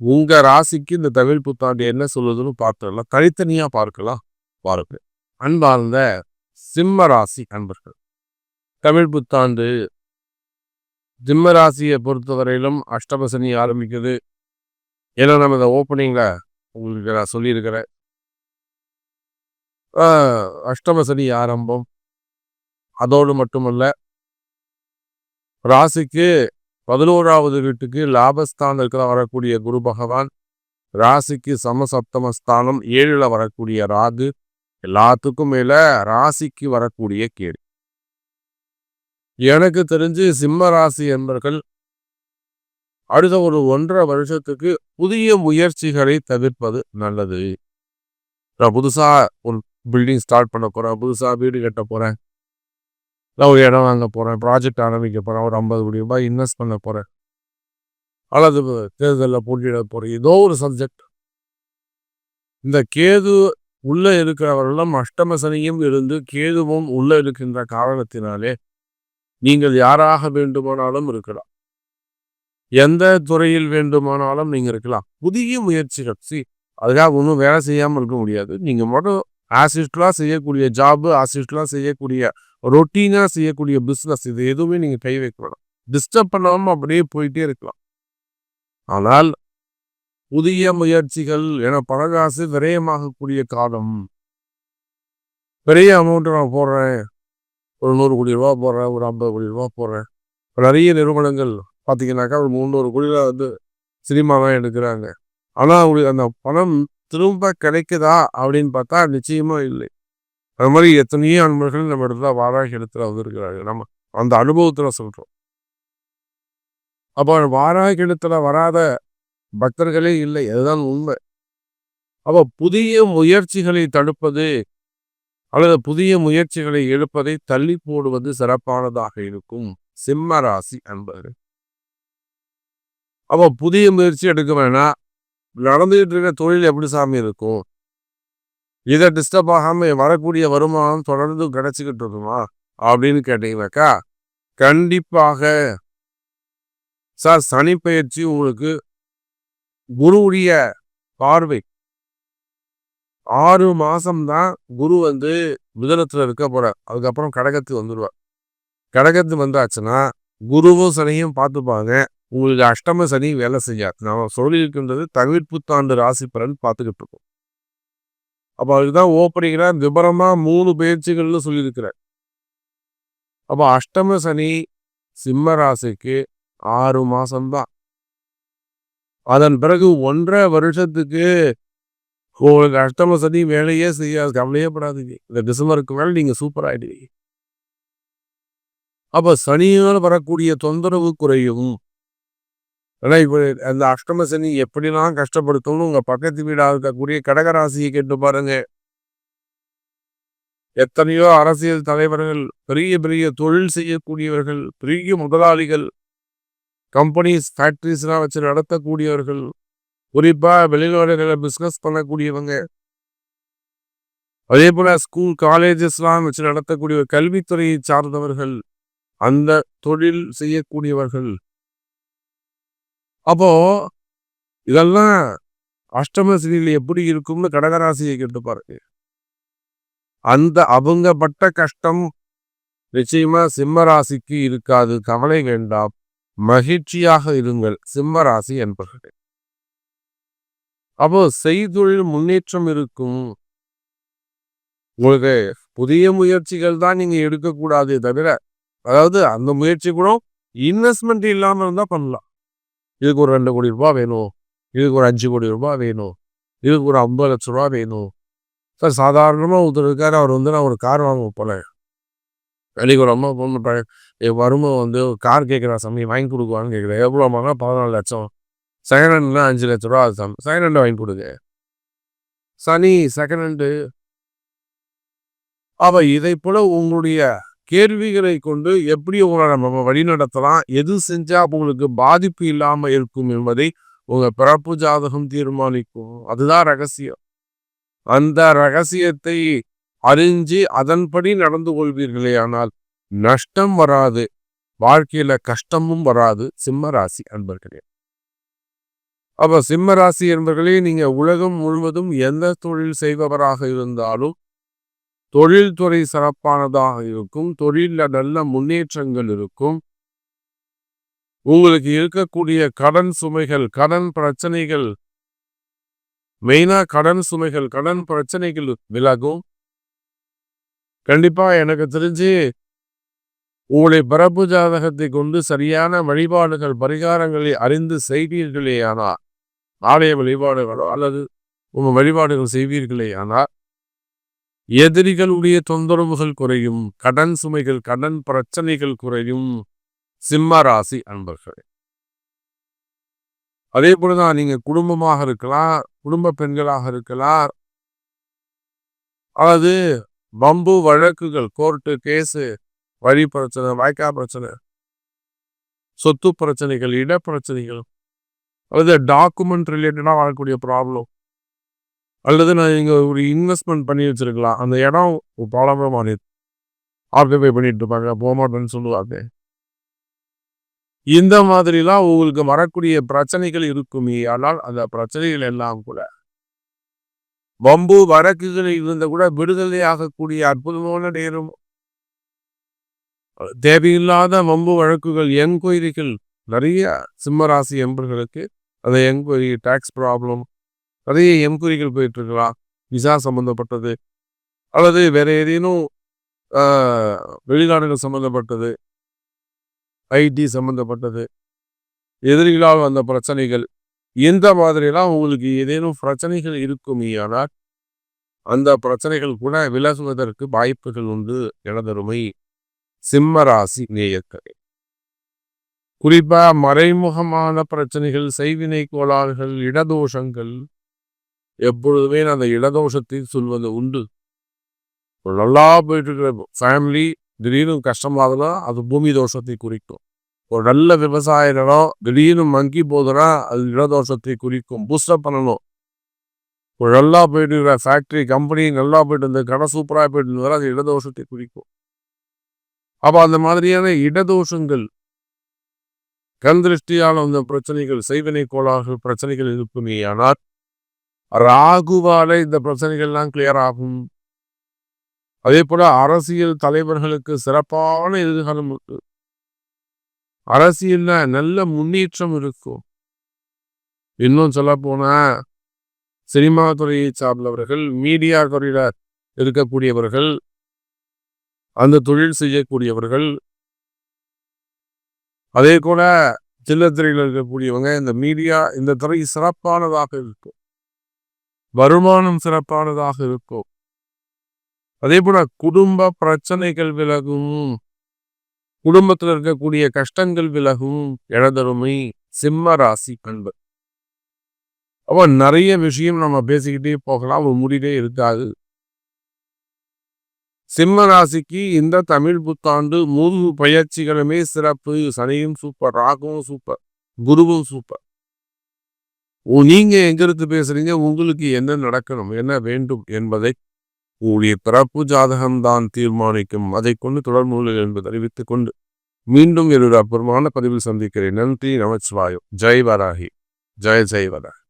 உங்க ராசிக்கு இந்த தமிழ் புத்தாண்டு என்ன சொல்லுதுன்னு பார்த்துடலாம். தனித்தனியா பார்க்கலாம் பாருங்க. அன்பார்ந்த சிம்ம ராசி அன்பர்கள் தமிழ் புத்தாண்டு சிம்ம ராசியை பொறுத்தவரையிலும் அஷ்டமசனி ஆரம்பிக்குது. ஏன்னா நம்ம இந்த ஓப்பனிங்கில் உங்களுக்கு நான் சொல்லியிருக்கிறேன். அஷ்டமசனி ஆரம்பம். அதோடு மட்டுமல்ல ராசிக்கு பதினோராவது வீட்டுக்கு லாபஸ்தானத்தில் வரக்கூடிய குரு பகவான் ராசிக்கு சமசப்தமஸ்தானம் ஏழில் வரக்கூடிய ராகு எல்லாத்துக்கும் மேலே ராசிக்கு வரக்கூடிய கேடு எனக்கு தெரிஞ்சு சிம்ம ராசி என்பர்கள் அடுத்த ஒரு ஒன்றரை வருஷத்துக்கு புதிய முயற்சிகளை தவிர்ப்பது நல்லது. நான் புதுசா ஒரு பில்டிங் ஸ்டார்ட் பண்ண போறேன் புதுசாக வீடு கட்ட போறேன். நான் ஒரு இடம் வாங்க போகிறேன் ப்ராஜெக்ட் ஆரம்பிக்க போகிறேன் ஒரு ஐம்பது கோடி ரூபாய் இன்வெஸ்ட் பண்ண போகிறேன் அல்லது தேர்தலில் போட்டியிட போகிறேன் ஏதோ ஒரு சப்ஜெக்ட் இந்த கேது உள்ளே இருக்கிறவர்களும் அஷ்டம சனியும் இருந்து கேதுவும் உள்ளே இருக்கின்ற காரணத்தினாலே நீங்கள் யாராக வேண்டுமானாலும் இருக்கலாம். எந்த துறையில் வேண்டுமானாலும் நீங்கள் இருக்கலாம். புதிய முயற்சிகள். சி அதுக்காக ஒன்றும் வேலை செய்யாமல் இருக்க முடியாது. நீங்கள் மட்டும் ஆசிஸ்டலாக செய்யக்கூடிய ஜாபு ஆசிஸ்டலாக செய்யக்கூடிய ரொட்டீனாக செய்யக்கூடிய பிஸ்னஸ் இது எதுவுமே நீங்கள் கை வைக்க வேணாம். டிஸ்டர்ப் பண்ணாமல் அப்படியே போயிட்டே இருக்கலாம். ஆனால் புதிய முயற்சிகள் என பணகாசு விரயமாகக்கூடிய காலம். பெரிய அமௌண்ட்டை நான் போடுறேன். ஒரு நூறு கோடி ரூபா போடுறேன் ஒரு ஐம்பது கோடி ரூபா போடுறேன். நிறைய நிறுவனங்கள் பார்த்தீங்கன்னாக்கா ஒரு முந்நூறு கோடியில் வந்து சினிமாலாம் எடுக்கிறாங்க. ஆனால் அவங்களுக்கு அந்த பணம் திரும்ப கிடைக்குதா அப்படின்னு பார்த்தா நிச்சயமா இல்லை. அது மாதிரி எத்தனையோ அன்பர்கள் நம்ம இடத்துல வாராகி இடத்துல வந்திருக்கிறாங்க நம்ம அந்த அனுபவத்துல சொல்றோம். அப்போ வாராகி இடத்துல வராத பக்தர்களே இல்லை. அதுதான் உண்மை. அப்போ புதிய முயற்சிகளை தடுப்பது அல்லது புதிய முயற்சிகளை எடுப்பதை தள்ளி போடுவது சிறப்பானதாக இருக்கும். சிம்ம ராசி அன்பர்கள். அப்போ புதிய முயற்சி எடுக்க வேணாம். நடந்துகிட்டு இருக்க தொழில் எப்படி சாமி இருக்கும்? இதை டிஸ்டர்ப் ஆகாமல் வரக்கூடிய வருமானம் தொடர்ந்து கிடச்சிக்கிட்டு இருக்குமா? அப்படின்னு கேட்டீங்கன்னாக்கா கண்டிப்பாக. சார் சனி பயிற்சி உங்களுக்கு குருவுடைய பார்வை. ஆறு மாசம்தான் குரு வந்து மிதனத்தில் இருக்க போகிறார் அதுக்கப்புறம் கடகத்து வந்துடுவார் கடகத்து வந்தாச்சுன்னா குருவும் சனியும் பார்த்துப்பாங்க. உங்களுக்கு அஷ்டம சனி வேலை செய்யாது நான் சொல்லியிருக்கின்றது தவிர்ப்புத்தாண்டு ராசி பலன் பார்த்துக்கிட்டு இருக்கோம் அப்போ அதுதான் ஓப்பனிங்கிற விபரமா மூணு பயிற்சிகள்னு சொல்லியிருக்கிறார். அப்போ அஷ்டம சனி சிம்ம ராசிக்கு ஆறு மாதம்தான் அதன் பிறகு ஒன்றரை வருஷத்துக்கு உங்களுக்கு அஷ்டம சனி வேலையே செய்யாது. கவலையே படாதீங்க. இந்த டிசம்பருக்கு மேலே நீங்க சூப்பர் ஆகிடுவீங்க அப்போ சனியால் வரக்கூடிய தொந்தரவு குறையும். ஆனால் இப்போ அந்த அஷ்டம சனி எப்படிலாம் கஷ்டப்படுத்தும்னு உங்கள் பக்கத்து வீடாக இருக்கக்கூடிய கடகராசியை கேட்டு பாருங்க. எத்தனையோ அரசியல் தலைவர்கள் பெரிய பெரிய தொழில் செய்யக்கூடியவர்கள் பெரிய முதலாளிகள் கம்பெனிஸ் ஃபேக்ட்ரிஸ்லாம் வச்சு நடத்தக்கூடியவர்கள் குறிப்பாக வெளிநாடுகளில் பிஸ்னஸ் பண்ணக்கூடியவங்க. அதே போல் ஸ்கூல் காலேஜஸ்லாம் வச்சு நடத்தக்கூடிய கல்வித்துறையை சார்ந்தவர்கள் அந்த தொழில் செய்யக்கூடியவர்கள். அப்போ இதெல்லாம் அஷ்டம எப்படி இருக்கும்னு கடகராசியை கேட்டு பாருங்க. அந்த அவங்க பட்ட கஷ்டம் நிச்சயமா சிம்ம ராசிக்கு இருக்காது. கவலை வேண்டாம். மகிழ்ச்சியாக இருங்கள். சிம்ம ராசி என்பர்களே. அப்போ செய்தொழில் முன்னேற்றம் இருக்கும். உங்களுக்கு புதிய முயற்சிகள் தான் நீங்க எடுக்கக்கூடாது தவிர அதாவது அந்த முயற்சி கூட இன்வெஸ்ட்மெண்ட் இல்லாம இருந்தா பண்ணலாம். இதுக்கு ஒரு ரெண்டு கோடி ரூபா வேணும். இதுக்கு ஒரு அஞ்சு கோடி ரூபாய் வேணும். இதுக்கு ஒரு ஐம்பது லட்ச ரூபா வேணும். சார் சாதாரணமாக ஒருத்தர் இருக்கார் அவர் வந்து நான் ஒரு கார் வாங்க போனேன் வேலைக்கு ஒரு அம்மா என் வரும்போது வந்து ஒரு கார் கேட்குறா சமயம் வாங்கி கொடுக்குவான்னு கேட்குறேன் எவ்வளோ வாங்க பதினாலு லட்சம். செகண்ட் ஹேண்ட்னா அஞ்சு லட்ச ரூபா அது செகண்ட் ஹேண்டு வாங்கி கொடுங்க. சனி செகண்ட் ஹேண்டு அவ இதை போல உங்களுடைய கேள்விகளை கொண்டு எப்படி உங்களை நம்ம வழி நடத்தலாம் எது செஞ்சால் உங்களுக்கு பாதிப்பு இல்லாமல் இருக்கும் என்பதை உங்கள் பிறப்பு ஜாதகம் தீர்மானிக்கும். அதுதான் ரகசியம். அந்த ரகசியத்தை அறிஞ்சு அதன்படி நடந்து கொள்வீர்களே ஆனால் நஷ்டம் வராது. வாழ்க்கையில கஷ்டமும் வராது. சிம்ம ராசி அன்பர்களே. அப்ப சிம்ம ராசி என்பர்களே நீங்க உலகம் முழுவதும் எந்த தொழில் செய்பவராக இருந்தாலும் தொழில்துறை சிறப்பானதாக இருக்கும். தொழிலில் நல்ல முன்னேற்றங்கள் இருக்கும். உங்களுக்கு இருக்கக்கூடிய கடன் சுமைகள் கடன் பிரச்சனைகள் மெயினா கடன் சுமைகள் கடன் பிரச்சனைகள் விலகும். கண்டிப்பா எனக்கு தெரிஞ்சு உங்களுடைய பிறப்பு ஜாதகத்தை கொண்டு சரியான வழிபாடுகள் பரிகாரங்களை அறிந்து செய்வீர்களே ஆனால் ஆலய வழிபாடுகளோ அல்லது உங்கள் வழிபாடுகள் செய்வீர்களே ஆனால் எதிரிகளுடைய தொந்தரவுகள் குறையும் கடன் சுமைகள் கடன் பிரச்சனைகள் குறையும். சிம்ம ராசி அன்பர்கள். அதே போலதான் நீங்க குடும்பமாக இருக்கலாம் குடும்ப பெண்களாக இருக்கலாம். அல்லது பம்பு வழக்குகள் கோர்ட்டு கேஸு வழி பிரச்சனை வாய்க்கா பிரச்சனை சொத்து பிரச்சனைகள் இட பிரச்சனைகள் அல்லது டாக்குமெண்ட் ரிலேட்டடாக வரக்கூடிய ப்ராப்ளம் அல்லது நான் இங்கே ஒரு இன்வெஸ்ட்மெண்ட் பண்ணி வச்சிருக்கலாம். அந்த இடம் பாலமாக மாறிடுது ஆக்குபை பண்ணிட்டு இருப்பாங்க. போக மாட்டேன்னு சொல்லுவாங்க. இந்த மாதிரிலாம் உங்களுக்கு வரக்கூடிய பிரச்சனைகள் இருக்குமே. ஆனால் அந்த பிரச்சனைகள் எல்லாம் கூட வம்பு வழக்குகள் இருந்த கூட விடுதலை ஆகக்கூடிய அற்புதமான நேரம். தேவையில்லாத வம்பு வழக்குகள் என்கொயரிகள் நிறைய சிம்மராசி எம்பர்களுக்கு அந்த என்கொயரி டேக்ஸ் ப்ராப்ளம் நிறைய என்கொயரிகள் போயிட்டு இருக்கலாம் விசா சம்பந்தப்பட்டது. அல்லது வேற ஏதேனும் வெளிநாடுகள் சம்பந்தப்பட்டது. ஐடி சம்பந்தப்பட்டது. எதிரிகளால் வந்த பிரச்சனைகள். இந்த மாதிரிலாம் உங்களுக்கு ஏதேனும் பிரச்சனைகள் இருக்குமே ஆனால் அந்த பிரச்சனைகள் கூட விலகுவதற்கு வாய்ப்புகள் உண்டு எனதருமை சிம்மராசி நேயக்கரை குறிப்பா மறைமுகமான பிரச்சனைகள் செய்வினை கோளாறுகள் இடதோஷங்கள் எப்பொழுதுமே அந்த இடதோஷத்தையும் சொல்வது உண்டு. நல்லா போயிட்டு இருக்கிற ஃபேமிலி திடீர்னு கஷ்டமாகுதுன்னா அது பூமி தோஷத்தை குறிக்கும். ஒரு நல்ல விவசாய நிலம் திடீர்னு மங்கி போதுன்னா அது இடதோஷத்தை குறிக்கும். பூஸ்டப் பண்ணணும். ஒரு நல்லா போயிட்டு இருக்கிற ஃபேக்ட்ரி கம்பெனி நல்லா போயிட்டு இருந்தது கடை சூப்பராக போயிட்டு இருந்ததுனா அது இடதோஷத்தை குறிக்கும். அப்போ அந்த மாதிரியான இடதோஷங்கள் கண் திருஷ்டியான அந்த பிரச்சனைகள் செய்வினை கோளாறு பிரச்சனைகள் இருக்குமே ஆனால் ராகுவால இந்த பிரச்சனைகள்லாம் கிளியர் ஆகும். அதே போல அரசியல் தலைவர்களுக்கு சிறப்பான எதிர்காலம் இருக்கு அரசியல்ல நல்ல முன்னேற்றம் இருக்கும். இன்னும் சொல்ல போனா சினிமா துறையை சார்ந்தவர்கள் மீடியா துறையில இருக்கக்கூடியவர்கள் அந்த தொழில் செய்யக்கூடியவர்கள் அதே போல சில்லத்துறையில் இருக்கக்கூடியவங்க இந்த மீடியா இந்த துறை சிறப்பானதாக இருக்கும். வருமானம் சிறப்பானதாக இருக்கும். அதே போல குடும்ப பிரச்சனைகள் விலகும். குடும்பத்தில் இருக்கக்கூடிய கஷ்டங்கள் விலகும். எனதருமை சிம்ம ராசி பண்பு அப்போ நிறைய விஷயம் நம்ம பேசிக்கிட்டே போகலாம். ஒரு முடிவே இருக்காது. சிம்ம ராசிக்கு இந்த தமிழ் புத்தாண்டு மூணு பயிற்சிகளுமே சிறப்பு. சனியும் சூப்பர் ராகவும் சூப்பர் குருவும் சூப்பர் நீங்க எங்கிருந்து பேசுறீங்க? உங்களுக்கு என்ன நடக்கணும்? என்ன வேண்டும் என்பதை உங்களுடைய பிறப்பு ஜாதகம்தான் தீர்மானிக்கும். அதை கொண்டு தொடர்பு என்பதை அறிவித்துக் கொண்டு மீண்டும் என்னுடைய அற்புதமான பதிவில் சந்திக்கிறேன். நன்றி நமச்சிவாயம். ஜெய் வராகி. ஜெய் ஜெய் வராகி.